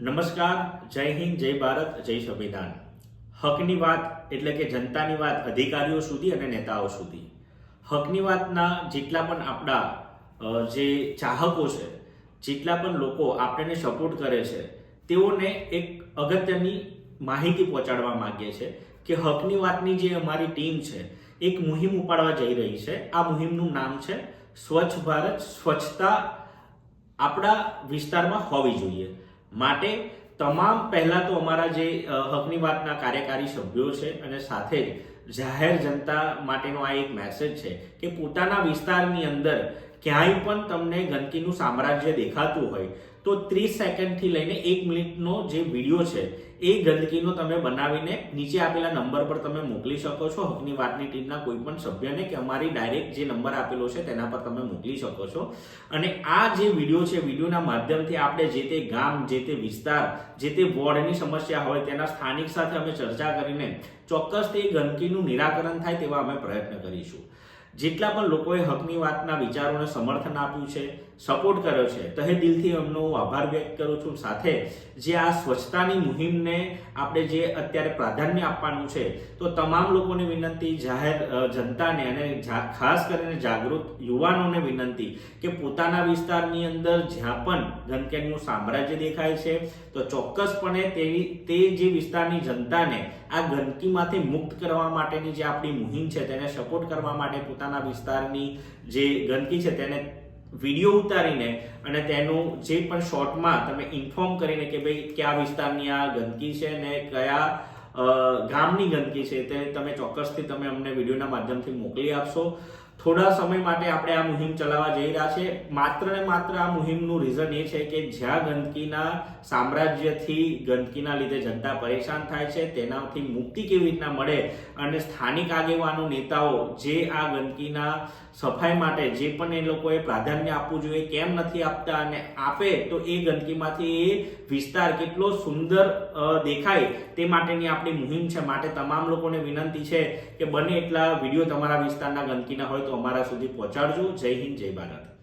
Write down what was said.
નમસ્કાર, જય હિન્દ, જય ભારત, જય સંવિધાન. હકની વાત એટલે કે જનતાની વાત અધિકારીઓ સુધી અને નેતાઓ સુધી. હકની વાતના જેટલા પણ આપણા જે ચાહકો છે, જેટલા પણ લોકો આપણને સપોર્ટ કરે છે, તેઓને એક અગત્યની માહિતી પહોંચાડવા માંગીએ છે કે હકની વાતની જે અમારી ટીમ છે, એક મુહિમ ઉપાડવા જઈ રહી છે. આ મુહિમનું નામ છે સ્વચ્છ ભારત, સ્વચ્છતા આપણા વિસ્તારમાં હોવી જોઈએ. માટે તમામ પહેલા તો અમારા જે હકની વાતના કાર્યકારી સભ્યો છે અને સાથે જ જાહેર જનતા માટેનો આ એક મેસેજ છે કે પોતાના વિસ્તારની અંદર ક્યાંય પણ તમને ગંદકીનું સામ્રાજ્ય દેખાતું હોય તો ત્રીસ સેકન્ડથી લઈને એક મિનિટનો જે વીડિયો છે, એ ગંદકીનો તમે બનાવીને નીચે આપેલા નંબર પર તમે મોકલી શકો છો. હકની વાતની ટીમના કોઈ પણ સભ્યને કે અમારી ડાયરેક્ટ જે નંબર આપેલો છે, તેના પર તમે મોકલી શકો છો. અને આ જે વીડિયો છે વિડીયોના માધ્યમથી આપણે જે તે ગામ, જે તે વિસ્તાર, જે તે વોર્ડની સમસ્યા હોય, તેના સ્થાનિક સાથે અમે ચર્ચા કરીને ચોક્કસ તે ગંદકીનું નિરાકરણ થાય તેવા અમે પ્રયત્ન કરીશું. જેટલા પણ લોકોએ હકની વાતના વિચારોને સમર્થન આપ્યું છે સપોર્ટ કર્યો છે. તહે દિલથી એમનો હું આભાર વ્યક્ત કરું છું. સાથે જે આ સ્વચ્છતાની મુહિમને આપણે જે અત્યારે પ્રાધાન્ય આપવાનું છે, તો તમામ લોકોને વિનંતી, જાહેર જનતાને અને ખાસ કરીને જાગૃત યુવાનોને વિનંતી કે પોતાના વિસ્તારની અંદર જ્યાં પણ ગંદકીનું સામ્રાજ્ય દેખાય છે, તો ચોક્કસપણે તેવી, તે જે વિસ્તારની જનતાને આ ગંદકીમાંથી મુક્ત કરવા માટેની જે આપણી મુહિમ છે, તેને સપોર્ટ કરવા માટે પોતાના વિસ્તારની જે ગંદકી છે, તેને વીડિયો ઉતારીને અને તેનું જે પણ શોર્ટમાં તમે ઇન્ફોર્મ કરીને કે ભાઈ કયા વિસ્તારની આ ગંદકી છે ને કયા ગામની ગંદકી છે તે તમે ચોક્કસથી તમે અમને વિડીયોના માધ્યમથી મોકલી આપશો. થોડા સમય માટે આપણે આ મુહિમ ચલાવવા જઈ રહ્યા છે માત્ર ને માત્ર આ મુહિમનું રીઝન એ છે કે જ્યાં ગંદકીના સામ્રાજ્યથી ગંદકીના લીધે જનતા પરેશાન થાય છે, તેનાથી મુક્તિ કેવી રીતના મળે અને સ્થાનિક આગેવાનો, નેતાઓ જે આ ગંદકીના સફાઈ માટે જે પણ એ લોકોએ પ્રાધાન્ય આપવું જોઈએ, કેમ નથી આપતા અને આપે, તો એ ગંદકીમાંથી એ વિસ્તાર કેટલો સુંદર દેખાય તે માટેની આપણી મુહિમ છે. માટે તમામ લોકોને વિનંતી છે કે બને એટલા વીડિયો તમારા વિસ્તારના ગંદકીના હોય તો અમારા સુધી પહોંચાડજો. જય હિન્દ જય ભારત.